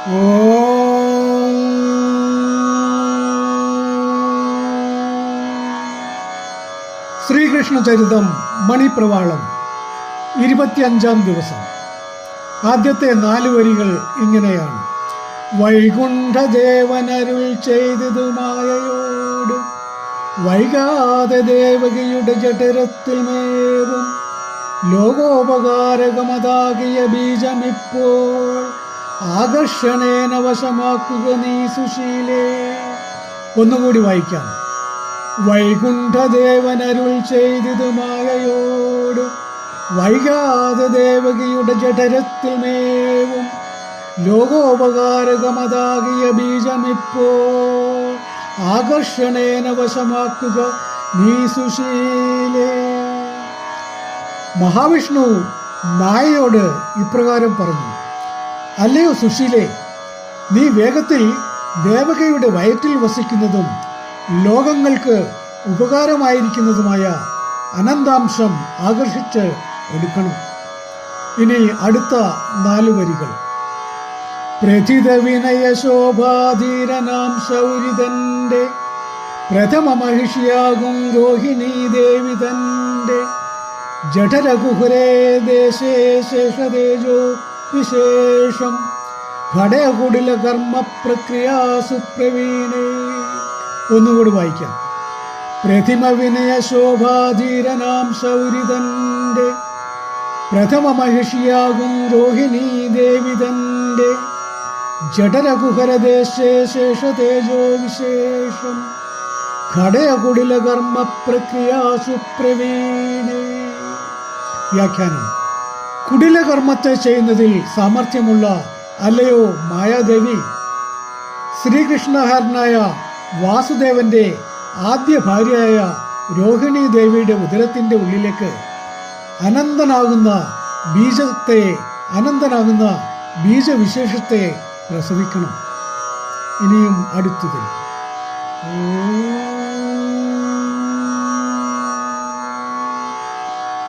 ശ്രീകൃഷ്ണ ചരിതം മണിപ്രവാളം. ഇരുപത്തിയഞ്ചാം ദിവസം. ആദ്യത്തെ നാല് വരികൾ ഇങ്ങനെയാണ്. വൈകുണ്ഠദേവനരുൾ ചെയ്തതു മായയോട് വൈകാതെ ദേവകിയുടെ ജഠരത്തിൽ ലോകോപകാരകമതാകിയ ബീജമിപ്പോൾ. ആകർഷണേന വശമാക്കുക നീ സുശീലേ. ഒന്നുകൂടി വായിക്കാം. വൈകുണ്ഠദേവനരുൾ ചെയ്തത് മായയോട് വൈകാതെ ദേവകിയുടെ ജഠരത്തിൽ മേവും. ലോകോപകാരകമതാകിയ ബീജമിപ്പോ ആകർഷണേന വശമാക്കുക നീ സുശീലേ. മഹാവിഷ്ണു മായയോട് ഇപ്രകാരം പറഞ്ഞു. അല്ലയോ സുശീലേ? നീ വേഗത്തിൽ ദേവകയുടെ വയറ്റിൽ വസിക്കുന്നതും ലോകങ്ങൾക്ക് ഉപകാരമായിരിക്കുന്നതുമായ അനന്താംശം ആകർഷിച്ച് എടുക്കണം ഇനി അടുത്ത നാല് വരികൾ. പ്രഥിത വിനയ ശോഭാധീരനാം ശൗരിതന്റെ പ്രഥമ മഹിഷിയാകും രോഹിണി ദേവി തന്റെ. ജഠരകുഹുരേ ദേശേ ശേഷതേജോ വിശേഷം. ഘടകുടില കർമ്മ പ്രക്രിയാസു സുപ്രവീണേ. ഒന്നുകൂടി വായിക്കാം. പ്രതിമ വിനയ ശോഭാധീരനാം സൗരിതന്റെ. പ്രഥമ മഹിഷിയാകും രോഹിണി ദേവി തന്റെ ജഠരകുഹരദേശേ ശേഷതേജോ വിശേഷം. ഘടയകുടില കർമ്മ പ്രക്രിയാസു സുപ്രവീണേ. വ്യാഖ്യാനം. കുടിലകർമ്മത്തെ ചെയ്യുന്നതിൽ സാമർഥ്യമുള്ള അല്ലയോ മായാദേവി? ശ്രീകൃഷ്ണഹാരനായ വാസുദേവന്റെ ആദ്യ ഭാര്യയായ രോഹിണി ദേവിയുടെ ഉദരത്തിന്റെ ഉള്ളിലേക്ക് അനന്തനാകുന്ന ബീജത്തെ അനന്തനാകുന്ന ബീജവിശേഷത്തെ പ്രസവിക്കണം. ഇനിയും അടുത്തത്. ഓ